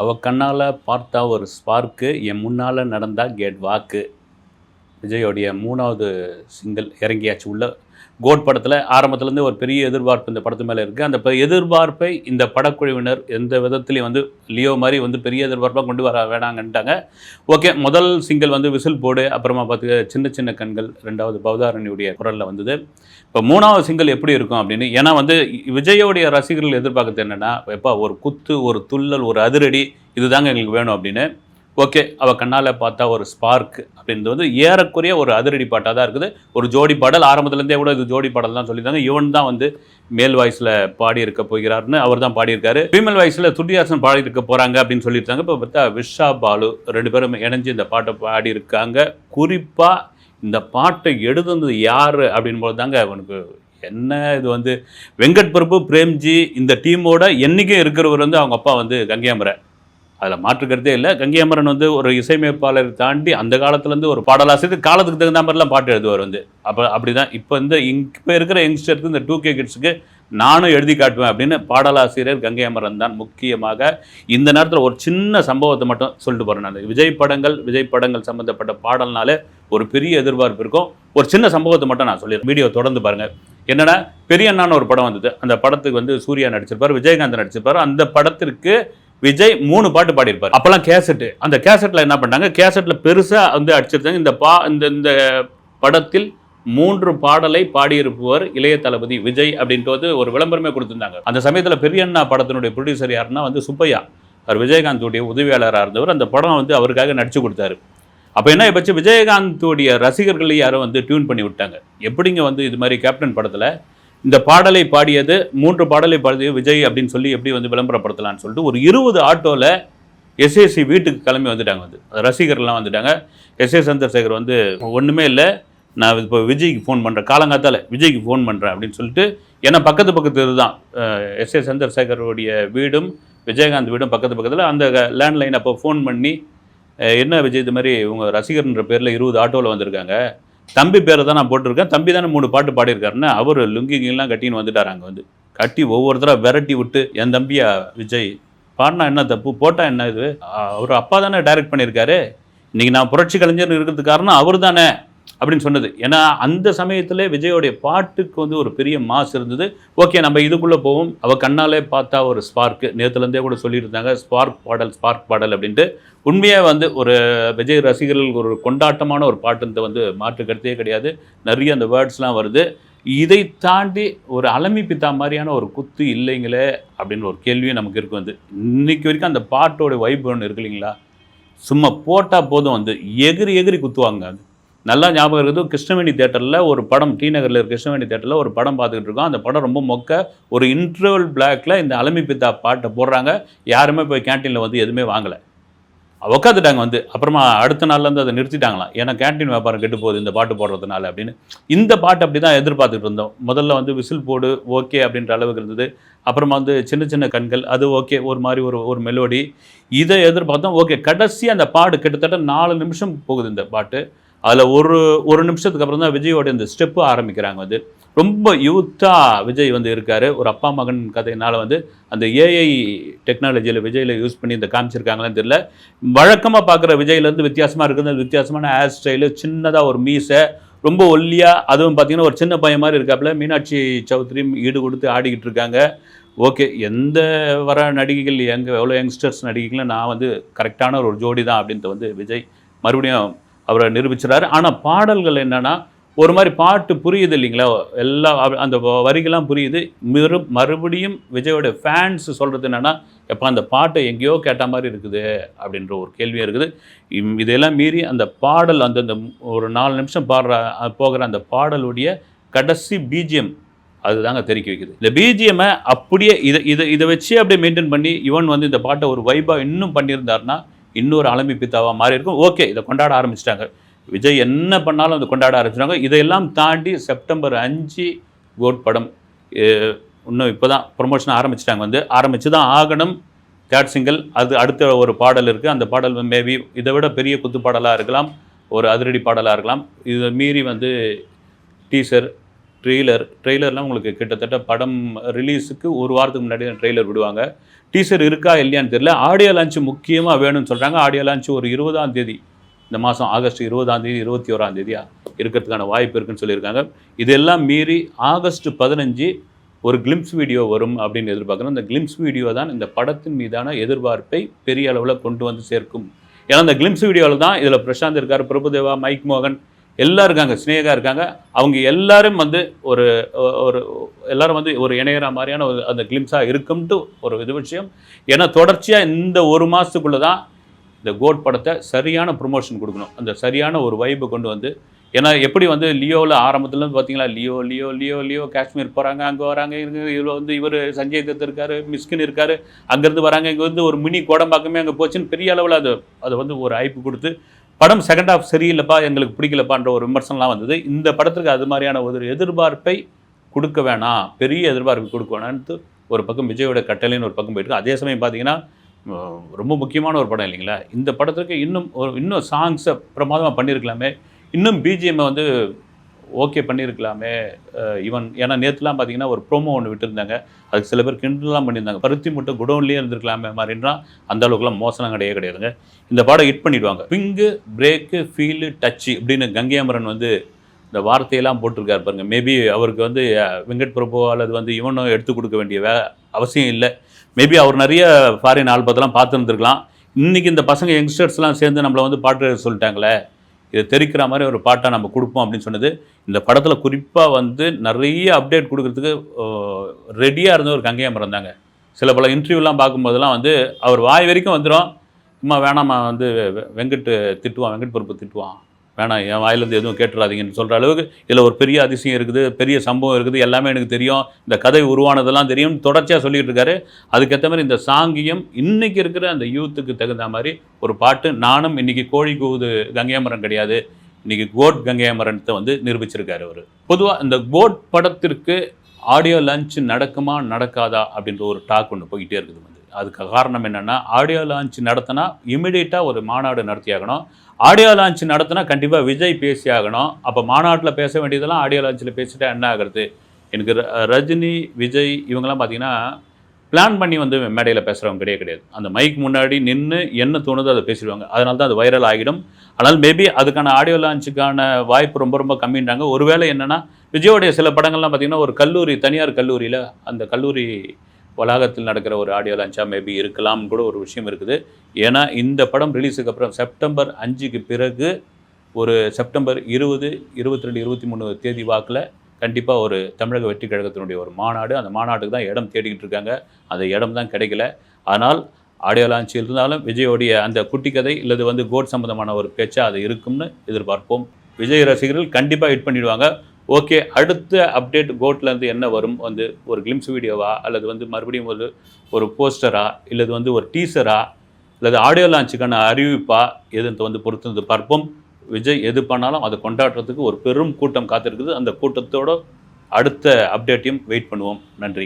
அவ கண்ணால் பார்த்தா ஒரு ஸ்பார்க்கு என் முன்னால் நடந்தால் கேட் வாக்கு. விஜயோடைய மூணாவது சிங்கிள் இறங்கியாச்சு. உள்ள கோட் படத்தில் ஆரம்பத்துலேருந்து ஒரு பெரிய எதிர்பார்ப்பு இந்த படத்து மேலே இருக்குது அந்த எதிர்பார்ப்பை இந்த படக்குழுவினர் எந்த விதத்துலையும் வந்து லியோ மாதிரி வந்து பெரிய எதிர்பார்ப்பாக கொண்டு வர வேணாங்கன்ட்டாங்க. ஓகே முதல் சிங்கிள் வந்து விசில் போடு அப்புறமா பார்த்து சின்ன சின்ன கண்கள் ரெண்டாவது பவதாரணியுடைய குரலில் வந்தது. இப்போ மூணாவது சிங்கிள் எப்படி இருக்கும் அப்படின்னு ஏன்னா வந்து விஜயோடைய ரசிகர்கள் எதிர்பார்க்கறது என்னென்னா எப்போ ஒரு குத்து ஒரு துள்ளல் ஒரு அதிரடி இதுதாங்க எங்களுக்கு வேணும் அப்படின்னு. ஓகே அவள் கண்ணால் பார்த்தா ஒரு ஸ்பார்க் அப்படின்றது வந்து ஏறக்குறைய ஒரு அதிரடி பாட்டாக தான் இருக்குது. ஒரு ஜோடி பாடல் ஆரம்பத்துலேருந்தே கூட இது ஜோடி பாடல் தான் சொல்லியிருந்தாங்க. இவன் தான் வந்து மேல் வாய்ஸில் பாடி இருக்க போகிறாருன்னு அவர் தான் பாடியிருக்காரு. ஃபீமேல் வாய்ஸில் துட்டியாசன் பாடியிருக்க போகிறாங்க அப்படின்னு சொல்லியிருக்காங்க. இப்போ பார்த்தா விஷா பாலு ரெண்டு பேரும் இணைஞ்சு இந்த பாட்டை பாடி இருக்காங்க குறிப்பாக இந்த பாட்டை எழுதுனது யார் அப்படின்னு போது தாங்க அவனுக்கு என்ன இது வந்து? வெங்கட் பிரபு பிரேம்ஜி இந்த டீமோட என்றைக்கும் இருக்கிறவர் வந்து அவங்க அப்பா வந்து கங்கையாமரை. அதில் மாற்றுக்கிறதே இல்லை. கங்கை அமரன் வந்து ஒரு இசையமைப்பாளர் தாண்டி அந்த காலத்துலேருந்து ஒரு பாடலாசிரியர். காலத்துக்கு தகுந்த மாதிரிலாம் பாட்டு எழுதுவார் வந்து. அப்போ அப்படி தான் இப்போ இந்த இப்போ இருக்கிற யங்ஸ்டருக்கு இந்த டூ கே கிட்ஸுக்கு நானும் எழுதி காட்டுவேன் அப்படின்னு பாடலாசிரியர் கங்கை அமரன் தான் முக்கியமாக இந்த நேரத்தில் ஒரு சின்ன சம்பவத்தை மட்டும் சொல்லிட்டு போகிறேன் நான். விஜய் படங்கள் விஜய் படங்கள் சம்மந்தப்பட்ட பாடல்னாலே ஒரு பெரிய எதிர்பார்ப்பு இருக்கும். ஒரு சின்ன சம்பவத்தை மட்டும் நான் சொல்லிடுறேன். வீடியோ தொடர்ந்து பாருங்கள் என்னென்னா பெரிய அண்ணான்னு ஒரு படம் வந்தது. அந்த படத்துக்கு வந்து சூர்யா நடிச்சிருப்பார் விஜயகாந்த் நடிச்சிருப்பார். அந்த படத்திற்கு விஜய் மூணு பாட்டு பாடியிருப்பார். அப்போல்லாம் கேசட்டு அந்த கேசட்டில் என்ன பண்ணாங்க? கேசட்டில் பெருசாக வந்து அடிச்சிருந்தாங்க. இந்த பா இந்த இந்த படத்தில் மூன்று பாடலை பாடியிருப்பவர் இளைய தளபதி விஜய் அப்படின்ட்டு வந்து ஒரு விளம்பரமே கொடுத்துருந்தாங்க. அந்த சமயத்தில் பெரியண்ணா படத்தினுடைய ப்ரொடியூசர் யாருன்னா வந்து சுப்பையா. அவர் விஜயகாந்தோடைய உதவியாளராக இருந்தவர். அந்த படம் வந்து அவருக்காக நடித்து கொடுத்தாரு. அப்போ என்ன பட்ச விஜயகாந்தோடைய ரசிகர்கள் யாரும் வந்து டியூன் பண்ணி விட்டாங்க. எப்படிங்க வந்து இது மாதிரி கேப்டன் படத்தில் இந்த பாடலை பாடியது மூன்று பாடலை பாடியது விஜய் அப்படின்னு சொல்லி எப்படி வந்து விளம்பரப்படுத்தலாம்னு சொல்லிட்டு ஒரு இருபது ஆட்டோவில் எஸ்ஏசி வீட்டுக்கு கிளம்பி வந்துட்டாங்க வந்து. ரசிகர்லாம் வந்துட்டாங்க. எஸ்ஏ சந்திரசேகர் வந்து ஒன்றுமே இல்லை நான் இப்போ விஜய்க்கு ஃபோன் பண்ணுறேன் காலங்காத்தால விஜய்க்கு ஃபோன் பண்ணுறேன் அப்படின்னு சொல்லிட்டு ஏன்னா பக்கத்து பக்கத்து இதுதான் எஸ்ஏ சந்திரசேகருடைய வீடும் விஜயகாந்த் வீடும் பக்கத்து பக்கத்தில். அந்த லேண்ட்லைன் அப்போ ஃபோன் பண்ணி என்ன விஜய் இது மாதிரி உங்கள் ரசிகர்ன்ற பேரில் இருபது ஆட்டோவில் வந்திருக்காங்க. தம்பி பேரை தான் நான் போட்டிருக்கேன். தம்பி தானே மூணு பாட்டு பாடியிருக்காருன்னு அவர் லுங்கிங்கெல்லாம் கட்டின்னு வந்துட்டார் அங்கே வந்து. கட்டி ஒவ்வொருத்தராக விரட்டி விட்டு என் தம்பியா விஜய் பாடினா என்ன தப்பு? போட்டால் என்ன இது? அவர் அப்பா தானே டைரக்ட் பண்ணியிருக்காரு. இன்றைக்கி நான் புரட்சி கலைஞர் இருக்கிறதுக்கு காரணம் அவர் தானே. அப்படின்னு சொன்னது. ஏன்னா அந்த சமயத்தில் விஜயோடைய பாட்டுக்கு வந்து ஒரு பெரிய மாஸ் இருந்தது. ஓகே நம்ம இதுக்குள்ளே போவோம். அவள் கண்ணாலே பார்த்தா ஒரு ஸ்பார்க்கு நேற்றுலேருந்தே கூட சொல்லியிருந்தாங்க ஸ்பார்க் பாடல் ஸ்பார்க் பாடல் அப்படின்ட்டு. உண்மையாக வந்து ஒரு விஜய் ரசிகர்களுக்கு ஒரு கொண்டாட்டமான ஒரு பாட்டுன்றது வந்து மாற்று கருத்தே கிடையாது. நிறைய அந்த வேர்ட்ஸ்லாம் வருது. இதை தாண்டி ஒரு அலமி பித்தா மாதிரியான ஒரு குத்து இல்லைங்களே அப்படின்னு ஒரு கேள்வியும் நமக்கு இருக்கு வந்து. இன்னைக்கு வரைக்கும் அந்த பாட்டோட வைப் ஒன்று இருக்கு இல்லைங்களா? சும்மா போட்டால் போதும் வந்து எகிரி எகிரி குத்துவாங்க அது. நல்லா ஞாபகம் இருக்குது. கிருஷ்ணவேணி தேட்டரில் ஒரு படம் டி நகரில் இருக்க கிருஷ்ணவேணி தேட்டரில் ஒரு படம் பார்த்துக்கிட்டு இருக்கோம். அந்த படம் ரொம்ப மொக்க ஒரு இன்டர்வல் பிளாக்ல இந்த அலமி பித்தா பாட்டை போடுறாங்க. யாருமே போய் கேன்டீனில் வந்து எதுவுமே வாங்கலை. உக்காந்துட்டாங்க வந்து. அப்புறமா அடுத்த நாள்லேருந்து அதை நிறுத்திட்டாங்களாம். ஏன்னா கேன்டீன் வியாபாரம் கெட்டு போகுது இந்த பாட்டு போடுறதுனால அப்படின்னு. இந்த பாட்டு அப்படி தான் எதிர்பார்த்துட்டு இருந்தோம். முதல்ல வந்து விசில் போடு ஓகே அப்படின்ற அளவுக்கு இருந்தது. அப்புறமா வந்து சின்ன சின்ன கண்கள் அது ஓகே ஒரு மாதிரி ஒரு ஒரு மெலோடி இதை எதிர்பார்த்தோம் ஓகே கடைசி அந்த பாடு கிட்டத்தட்ட நாலு நிமிஷம் போகுது இந்த பாட்டு. அதில் ஒரு ஒரு நிமிஷத்துக்கு அப்புறம் தான் விஜயோட இந்த ஸ்டெப்பு ஆரம்பிக்கிறாங்க வந்து. ரொம்ப யூத்தாக விஜய் வந்து இருக்கார். ஒரு அப்பா மகன் கதையினால் வந்து அந்த ஏஐ டெக்னாலஜியில் விஜயில் யூஸ் பண்ணி இந்த காமிச்சிருக்காங்களான்னு தெரியல. வழக்கமாக பார்க்குற விஜய்லேருந்து வித்தியாசமாக இருக்குது அந்த வித்தியாசமான ஹேர் ஸ்டைலு சின்னதாக ஒரு மீசை ரொம்ப ஒல்லியாக அதுவும் பார்த்தீங்கன்னா ஒரு சின்ன பையன் மாதிரி இருக்காப்புல. மீனாட்சி சௌத்ரியும் ஈடு கொடுத்து ஆடிக்கிட்டு இருக்காங்க. ஓகே எந்த வர நடிகைகள் எங்கே எவ்வளோ யங்ஸ்டர்ஸ் நடிகைகளும் நான் வந்து கரெக்டான ஒரு ஜோடி தான் அப்படின்ட்டு வந்து விஜய் மறுபடியும் அவரை நிரூபிச்சிடாரு ஆனால் பாடல்கள் என்னென்னா ஒரு மாதிரி பாட்டு புரியுது இல்லைங்களா? எல்லா அந்த வரிகள்லாம் புரியுது. மறு மறுபடியும் விஜயோட ஃபேன்ஸ் சொல்கிறது என்னென்னா எப்போ அந்த பாட்டை எங்கேயோ கேட்ட மாதிரி இருக்குது அப்படின்ற ஒரு கேள்வியாக இருக்குது. இம்- இதெல்லாம் மீறி அந்த பாடல் அந்த அந்த ஒரு நாலு நிமிஷம் பாடுற போகிற அந்த பாடலுடைய கடைசி பிஜிஎம் அதுதாங்க தெரிவிக்க வைக்குது. இந்த பிஜிஎம்மை அப்படியே இதை இதை இதை வச்சு அப்படியே மெயின்டைன் பண்ணி இவன் வந்து இந்த பாட்டை ஒரு வைபாக இன்னும் பண்ணியிருந்தாருன்னா இன்னொரு அலமி பித்தாவாக மாறி இருக்கும். ஓகே இதை கொண்டாட ஆரம்பிச்சிட்டாங்க. விஜய் என்ன பண்ணாலும் அதை கொண்டாட ஆரம்பிச்சிட்டாங்க இதையெல்லாம் தாண்டி செப்டம்பர் அஞ்சு கோட் படம் இன்னும் இப்போ தான் ப்ரொமோஷன் ஆரம்பிச்சிட்டாங்க வந்து. ஆரம்பித்து தான் ஆகணும். தேர்ட் சிங்கிள் அது அடுத்த ஒரு பாடல் இருக்குது அந்த பாடல் மேபி இதை விட பெரிய குத்து பாடலாக இருக்கலாம். ஒரு அதிரடி பாடலாக இருக்கலாம். இதை மீறி வந்து டீசர் ட்ரெய்லர் ட்ரெய்லர்லாம் உங்களுக்கு கிட்டத்தட்ட படம் ரிலீஸுக்கு ஒரு வாரத்துக்கு முன்னாடி ட்ரெய்லர் விடுவாங்க. டீசர் இருக்கா இல்லையான்னு தெரியல. ஆடியோ லான்ச் முக்கியமாக வேணும்னு சொல்கிறாங்க ஆடியோ லான்ச் ஒரு இருபதாம் தேதி. இந்த மாதம் ஆகஸ்ட் இருபதாம் தேதி இருபத்தி ஓராம் தேதியா இருக்கிறதுக்கான வாய்ப்பு இருக்குன்னு சொல்லியிருக்காங்க. இதெல்லாம் மீறி ஆகஸ்ட் பதினஞ்சு ஒரு கிளிம்ஸ் வீடியோ வரும் அப்படின்னு எதிர்பார்க்குறோம் இந்த கிளிம்ஸ் வீடியோ தான் இந்த படத்தின் மீதான எதிர்பார்ப்பை பெரிய அளவில் கொண்டு வந்து சேர்க்கும். ஏன்னா இந்த கிளிம்ஸ் வீடியோவில் தான் இதில் பிரசாந்த் இருக்கார் பிரபுதேவா மைக் மோகன் எல்லாம் இருக்காங்க ஸ்னேகா இருக்காங்க. அவங்க எல்லாரும் வந்து ஒரு ஒரு எல்லாரும் வந்து ஒரு இணையற மாதிரியான ஒரு அந்த கிளிம்ஸாக இருக்கும்ட்டு ஒரு இது விஷயம். ஏன்னா தொடர்ச்சியாக இந்த ஒரு மாதத்துக்குள்ளே தான் இந்த கோட் படத்தை சரியான ப்ரொமோஷன் கொடுக்கணும். அந்த சரியான ஒரு வைபை கொண்டு வந்து ஏன்னா எப்படி வந்து லியோவில் ஆரம்பத்துலேருந்து பார்த்தீங்களா Leo Leo Leo Leo Kashmir போகிறாங்க அங்கே வராங்க இங்கே இதில் வந்து இவர் சஞ்சய் தத் இருக்கார் மிஸ்கின் இருக்கார் அங்கேருந்து வராங்க இங்கே வந்து ஒரு மினி கோடம்பாக்கமே அங்கே போச்சுன்னு பெரிய அளவில் அது அதை வந்து ஒரு ஐப்பு கொடுத்து படம் செகண்ட் ஆஃப் சரியில்லைப்பா எங்களுக்கு பிடிக்கலப்பான்ற ஒரு விமர்சனம்லாம் வந்தது. இந்த படத்துக்கு அது மாதிரியான ஒரு எதிர்பார்ப்பை கொடுக்க வேணாம். பெரிய எதிர்பார்ப்பு கொடுக்க வேணான்ட்டு ஒரு பக்கம் விஜயோட கட்டளைன்னு ஒரு பக்கம் போயிட்டு அதே சமயம் பார்த்தீங்கன்னா ரொம்ப முக்கியமான ஒரு படம் இல்லைங்களா? இந்த படத்துக்கு இன்னும் ஒரு இன்னும் சாங்ஸை பிரமாதமாக பண்ணியிருக்கலாமே. இன்னும் பிஜிஎம்மை வந்து ஓகே பண்ணியிருக்கலாமே ஈவன் ஏன்னா நேற்றுலாம் பார்த்தீங்கன்னா ஒரு ப்ரோமோ ஒன்று விட்டுருந்தாங்க. அதுக்கு சில பேர் கிண்டலாம் பண்ணியிருந்தாங்க. பருத்தி மட்டும் குடோன்லேயே இருந்திருக்கலாமே மாதிரின்றா அந்த அளவுக்குலாம் மோசனம் கிடையவே கிடையாதுங்க. இந்த பாடம் ஹிட் பண்ணிடுவாங்க. பிங்கு பிரேக்கு ஃபீலு டச்சு இப்படின்னு கங்கையாமரன் வந்து இந்த வார்த்தையெல்லாம் போட்டிருக்காரு பாருங்க. மேபி அவருக்கு வந்து வெங்கட் பிரபு அல்லது வந்து இவனும் எடுத்து கொடுக்க வேண்டிய வே அவசியம் இல்லை. மேபி அவர் நிறைய ஃபாரின் ஆல்பத்தெல்லாம் பார்த்துருந்துருக்கலாம். இன்றைக்கி இந்த பசங்க யங்ஸ்டர்ஸ்லாம் சேர்ந்து நம்மளை வந்து பாட்டு சொல்லிட்டாங்களே. இதை தெரிக்கிற மாதிரி ஒரு பாட்டை நம்ம கொடுப்போம் அப்படின்னு சொன்னது. இந்த படத்தில் குறிப்பாக வந்து நிறைய அப்டேட் கொடுக்கறதுக்கு ரெடியாக இருந்த ஒரு கங்கையாமரம் இருந்தாங்க சில பல இன்டர்வியூலாம் பார்க்கும்போதெல்லாம் வந்து அவர் வாய் வரைக்கும் வந்துடும் சும்மா வேணாம்மா வந்து வெங்கட் திட்டுவான் வெங்கட் பொறுப்பு திட்டுவான். வேணாம் என் வாயிலேருந்து எதுவும் கேட்டுறாதீங்கன்னு சொல்கிற அளவுக்கு இதில் ஒரு பெரிய அதிசயம் இருக்குது பெரிய சம்பவம் இருக்குது எல்லாமே எனக்கு தெரியும். இந்த கதை உருவானதெல்லாம் தெரியும். தொடர்ச்சியாக சொல்லிகிட்டு இருக்காரு. அதுக்கேற்ற மாதிரி இந்த சாங்கியம் இன்றைக்கி இருக்கிற அந்த யூத்துக்கு தகுந்த மாதிரி ஒரு பாட்டு நானும் இன்னைக்கு கோழி கூவுது கங்கையமரன் கிடையாது. இன்றைக்கி கோட் கங்கையமரனத்தை வந்து நிரூபிச்சிருக்காரு அவர். பொதுவாக இந்த கோட் படத்திற்கு ஆடியோ லஞ்ச் நடக்குமா நடக்காதா அப்படின்ற ஒரு டாக் ஒன்று போய்கிட்டே இருக்குது அதுக்கு காரணம் என்னென்னா ஆடியோ லான்ச் நடத்தினா இமிடியேட்டாக ஒரு மாநாடு நடத்தியாகணும். ஆடியோ லான்ச் நடத்தினா கண்டிப்பாக விஜய் பேசி ஆகணும் அப்போ மாநாட்டில் பேச வேண்டியதெல்லாம் ஆடியோ லான்ச்சில் பேசிட்டா என்ன ஆகிறது? எனக்கு ர- ரஜினி விஜய் இவங்கெல்லாம் பார்த்தீங்கன்னா பிளான் பண்ணி வந்து மேடையில் பேசுகிறவங்க கிடையாது கிடையாது. அந்த மைக் முன்னாடி நின்று என்ன தோணுதோ அதை பேசிடுவாங்க. அதனால தான் அது வைரல் ஆகிடும். ஆனால் மேபி அதுக்கான ஆடியோ லான்ச்சுக்கான வாய்ப்பு ரொம்ப ரொம்ப கம்மின்றாங்க. ஒருவேளை என்னென்னா விஜயோடைய சில படங்கள்லாம் பார்த்தீங்கன்னா ஒரு கல்லூரி தனியார் கல்லூரியில் அந்த கல்லூரி வளாகத்தில் நடக்கிற ஒரு ஆடியோ லான்ச்சாக மேபி இருக்கலாம்னு கூட ஒரு விஷயம் இருக்குது. ஏன்னா இந்த படம் ரிலீஸுக்கு அப்புறம் செப்டம்பர் அஞ்சுக்கு பிறகு ஒரு செப்டம்பர் இருபது இருபத்தி ரெண்டு இருபத்தி மூணு தேதி வாக்கில் கண்டிப்பாக ஒரு தமிழக வெற்றி கழகத்தினுடைய ஒரு மாநாடு அந்த மாநாட்டுக்கு தான் இடம் தேடிக்கிட்டு இருக்காங்க. அந்த இடம் தான் கிடைக்கல. ஆனால் ஆடியோ லான்ச் இருந்தாலும் விஜயோடைய அந்த குட்டி கதை இல்லது வந்து கோட் சம்பந்தமான ஒரு பேச்சா அது இருக்கும்னு எதிர்பார்ப்போம். விஜய் ரசிகர்கள் கண்டிப்பாக ஹிட் பண்ணிடுவாங்க. ஓகே அடுத்த அப்டேட் கோட்லேருந்து என்ன வரும்? வந்து ஒரு கிளிம்ஸ் வீடியோவா அல்லது வந்து மறுபடியும் ஒரு ஒரு போஸ்டரா இல்லது வந்து ஒரு டீசரா அல்லது ஆடியோ லான்ச்சுக்கான அறிவிப்பா? எதுன்னு வந்து பொறுத்து பார்ப்போம். விஜய் எது பண்ணாலும் அதை கொண்டாடுறதுக்கு ஒரு பெரும் கூட்டம் காத்திருக்குது. அந்த கூட்டத்தோட அடுத்த அப்டேட்டையும் வெயிட் பண்ணுவோம். நன்றி.